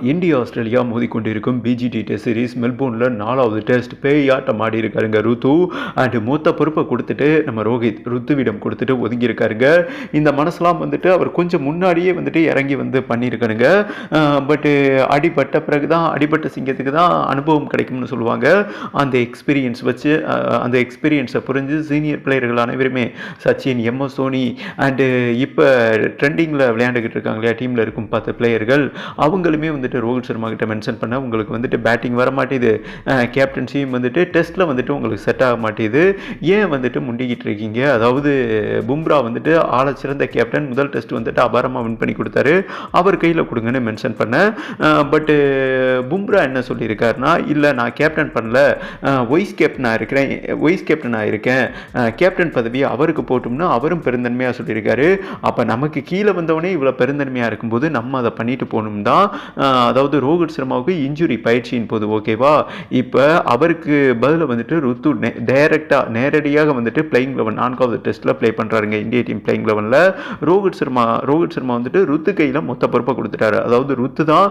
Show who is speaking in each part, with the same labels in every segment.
Speaker 1: India Australia மோதிக்கொண்டிருக்கும் BGT test series மெல்போர்னில் நாலாவது டெஸ்ட் பேயாட்டம் ஆடி இருக்காருங்க ருத்து. அண்டு மூத்த பொறுப்பை கொடுத்துட்டு நம்ம ரோஹித் ருத்துவிடம் கொடுத்துட்டு ஒதுங்கியிருக்காருங்க. இந்த மனசெலாம் வந்துட்டு அவர் கொஞ்சம் முன்னாடியே வந்துட்டு இறங்கி வந்து பண்ணியிருக்காருங்க. பட்டு அடிபட்ட பிறகு தான் அடிபட்ட சிங்கத்துக்கு தான் அனுபவம் கிடைக்கும்னு சொல்லுவாங்க. அந்த எக்ஸ்பீரியன்ஸ் வச்சு அந்த எக்ஸ்பீரியன்ஸை புரிஞ்சு சீனியர் பிளேயர்கள் அனைவருமே சச்சின் எம்எஸ் தோனி அண்டு இப்போ ட்ரெண்டிங்கில் விளையாண்டுக்கிட்டு இருக்காங்க இல்லையா டீமில் இருக்கும் பத்து பிளேயர்கள் அவங்களுமே வந்து வந்துட்டு ரோஹித் சர்மா கிட்ட மென்ஷன் பண்ண உங்களுக்கு வந்துட்டு பேட்டிங் வர மாட்டேது. கேப்டன்சியும் வந்துட்டு டெஸ்ட்டில் வந்துட்டு உங்களுக்கு செட் ஆக மாட்டேது. ஏன் வந்துட்டு முண்டிக்கிட்டு இருக்கீங்க? அதாவது பும்ரா வந்துட்டு ஆள சிறந்த கேப்டன் முதல் டெஸ்ட் வந்துட்டு அபாரமாக வின் பண்ணி கொடுத்தாரு. அவர் கையில் கொடுங்கன்னு மென்ஷன் பண்ணேன் பட்டு பும்ரா என்ன சொல்லியிருக்காருன்னா இல்லை நான் கேப்டன் பண்ணல. வைஸ் கேப்டனாக இருக்கிறேன். வைஸ் கேப்டனாக இருக்கேன். கேப்டன் பதவியை அவருக்கு போட்டோம்னா அவரும் பெருந்தன்மையாக சொல்லியிருக்காரு. அப்போ நமக்கு கீழே வந்தவனே இவ்வளோ பெருந்தன்மையாக இருக்கும்போது நம்ம அதை பண்ணிட்டு போகணும் தான் அதாவது ரோஹித் சர்மாவுக்கு இன்ஜுரி பயிற்சியின் போது ஓகேவா இப்போ அவருக்கு பதிலாக வந்துட்டு ருத்து டைரெக்டாக நேரடியாக வந்துட்டு பிளேயிங் லெவன் நான்காவது டெஸ்ட்டில் ப்ளே பண்ணுறாருங்க இந்திய டீம் பிளேயிங் லெவனில் ரோஹித் சர்மா ரோஹித் சர்மா வந்துட்டு ருத்து கையில் மொத்த பொறுப்பை கொடுத்துட்டாரு. அதாவது ருத்து தான்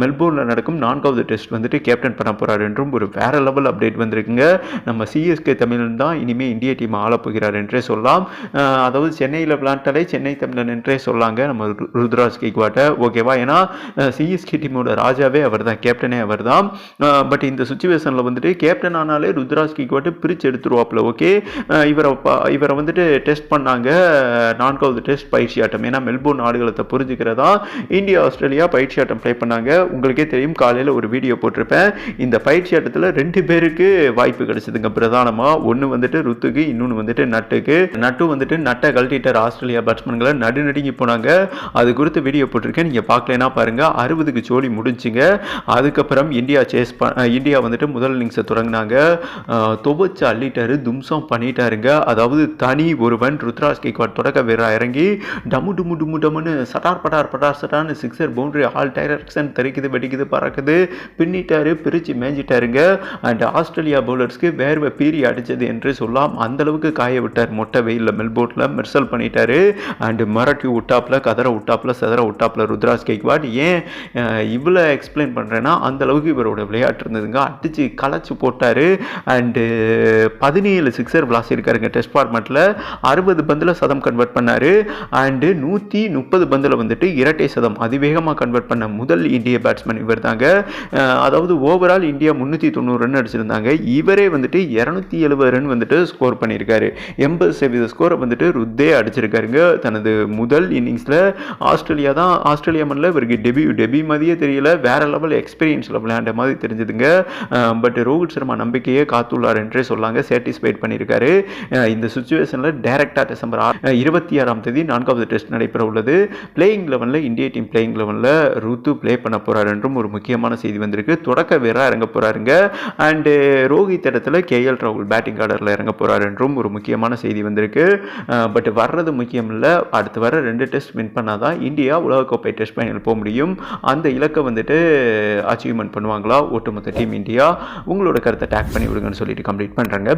Speaker 1: மெல்போர்னில் நடக்கும் நான்காவது டெஸ்ட் வந்துட்டு கேப்டன் பண்ண போகிறாரு என்றும் ஒரு வேற லெவல் அப்டேட் வந்திருக்குங்க. நம்ம சிஎஸ்கே தமிழன் தான் இனிமேல் இந்திய டீம் ஆளப்போகிறார் என்றே சொல்லலாம். அதாவது சென்னையில் விளையாண்டாலே சென்னை தமிழன் என்றே சொல்லாங்க நம்ம ரு- ருத்ராஜ் கேக்வாட்டை ஓகேவா ஏன்னா சிஎஸ்கே டீமோட ராஜாவே அவர் தான் கேப்டனே அவர் தான் பட் இந்த சுச்சுவேஷனில் வந்துட்டு கேப்டன் ஆனாலே ருத்ராஜ் கேக்வாட்டை பிரித்து எடுத்துருவாப்புல ஓகே இவரை இவரை வந்துட்டு டெஸ்ட் பண்ணாங்க நான்காவது டெஸ்ட் பயிற்சி ஆட்டம். ஏன்னா மெல்போர்ன் ஆடுகளத்தை புரிஞ்சுக்கிறதா இந்தியா ஆஸ்திரேலியா பயிற்சி ஆட்டம் ப்ளே பண்ணாங்க. உங்களுக்கே தெரியும் காலையில் ஒரு வீடியோ போட்டிருப்பேன். இந்த பயிற்சி ஆட்டத்தில் ரெண்டு பேருக்கு வாய்ப்பு கிடைச்சதுங்க பிரதானமாக ஒன்று வந்துட்டு ருத்துக்கு இன்னொன்று வந்துட்டு நட்டுக்கு. நட்டு வந்துட்டு நட்டை கழட்டிட்டார் ஆஸ்திரேலியா பேட்ஸ்மேன்களை நடுநடுங்கி போனாங்க. அது குறித்து வீடியோ போட்டிருக்கேன். நீங்கள் பார்க்கலனா பாருங்கள் அறுபதுக்கு சோ ஜோலி முடிஞ்சுங்க. அதுக்கப்புறம் இந்தியா சேஸ் ப இந்தியா வந்துட்டு முதல் இன்னிங்ஸை தொடங்கினாங்க. துவச்சு அள்ளிட்டாரு தும்சம் பண்ணிட்டாருங்க. அதாவது தனி ஒருவன் ருத்ராஜ் கேக்வாட் தொடக்க வீரராக இறங்கி டமு டுமு டுமு டமுன்னு சட்டார் பட்டார் பட்டார் சட்டார்னு சிக்ஸர் பவுண்டரி ஆல் டைரக்ஷன் தெரிக்குது வெடிக்குது பறக்குது. பின்னிட்டாரு பிரித்து மேஞ்சிட்டாருங்க. அண்ட் ஆஸ்திரேலியா பவுலர்ஸ்க்கு வேர்வை பீரி அடிச்சது என்று சொல்லலாம் அந்தளவுக்கு காய விட்டார் மொட்டை வெயிலில் மெல்போர்ட்டில் மெர்சல் பண்ணிட்டாரு. அண்ட் மரட்டி விட்டாப்புல கதற உட்டாப்பில் செதற உட்டாப்பில் ருத்ராஜ் கேக்வாட். ஏன் இவ்வளோ எக்ஸ்பிளைன் பண்ணுறேன்னா அந்த அளவுக்கு இவரோட விளையாட்டு இருந்ததுங்க. அடித்து களைச்சி போட்டார். அண்டு பதினேழு சிக்ஸர் விளாசியிருக்காருங்க டெஸ்ட் ஃபார்மேட்டில் அறுபது பந்தில் சதம் கன்வெர்ட் பண்ணார். அண்டு நூற்றி முப்பது பந்தில் வந்துட்டு இரட்டை சதம் அதிவேகமாக கன்வெர்ட் பண்ண முதல் இந்திய பேட்ஸ்மேன் இவர் தாங்க அதாவது ஓவரால் இந்தியா முந்நூற்றி தொண்ணூறு ரன் அடிச்சிருந்தாங்க. இவரே வந்துட்டு இரநூத்தி எழுபது ரன் வந்துட்டு ஸ்கோர் பண்ணியிருக்காரு. எண்பது சதவீத ஸ்கோரை வந்துட்டு ருத்தே அடிச்சிருக்காருங்க. தனது முதல் இன்னிங்ஸில் ஆஸ்திரேலியா தான் ஆஸ்திரேலியா மண்ணில் இவருக்கு டெபியூ டெபி மாதிரியே தெரியல வேற லெவல் எக்ஸ்பீரியன்ஸில் விளையாண்ட மாதிரி தெரிஞ்சதுங்க. பட் ரோஹித் சர்மா நம்பிக்கையே காத்துள்ளார் என்றே சொல்லாங்க. சாட்டிஸ்ஃபைட் பண்ணியிருக்காரு. இந்த சுச்சுவேஷனில் டைரக்டாக டிசம்பர் இருபத்தி ஆறாம் தேதி நான்காவது டெஸ்ட் நடைபெற உள்ளது. பிளேயிங் லெவனில் இந்திய டீம் பிளேயிங் லெவனில் ருத்து ப்ளே பண்ண போகிறார் என்றும் ஒரு முக்கியமான செய்தி வந்திருக்கு. தொடக்க வீரராக இறங்க போகிறாருங்க அண்டு ரோஹித் இடத்துல கேஎல் ராகுல் பேட்டிங் ஆர்டரில் இறங்க போகிறார் என்றும் ஒரு முக்கியமான செய்தி வந்திருக்கு. பட் வர்றது முக்கியம் இல்லை. அடுத்து வர ரெண்டு டெஸ்ட் வின் பண்ணாதான் இந்தியா உலகக்கோப்பை டெஸ்ட் ஃபைனல் போக முடியும். அந்த இலக்கை வந்துட்டு அச்சீவ்மெண்ட் பண்ணுவாங்களா? ஒட்டுமொத்த டீம் இந்தியா உங்களோட கருத்தை டேக் பண்ணி விடுங்கன்னு சொல்லிட்டு கம்ப்ளீட் பண்ணுறாங்க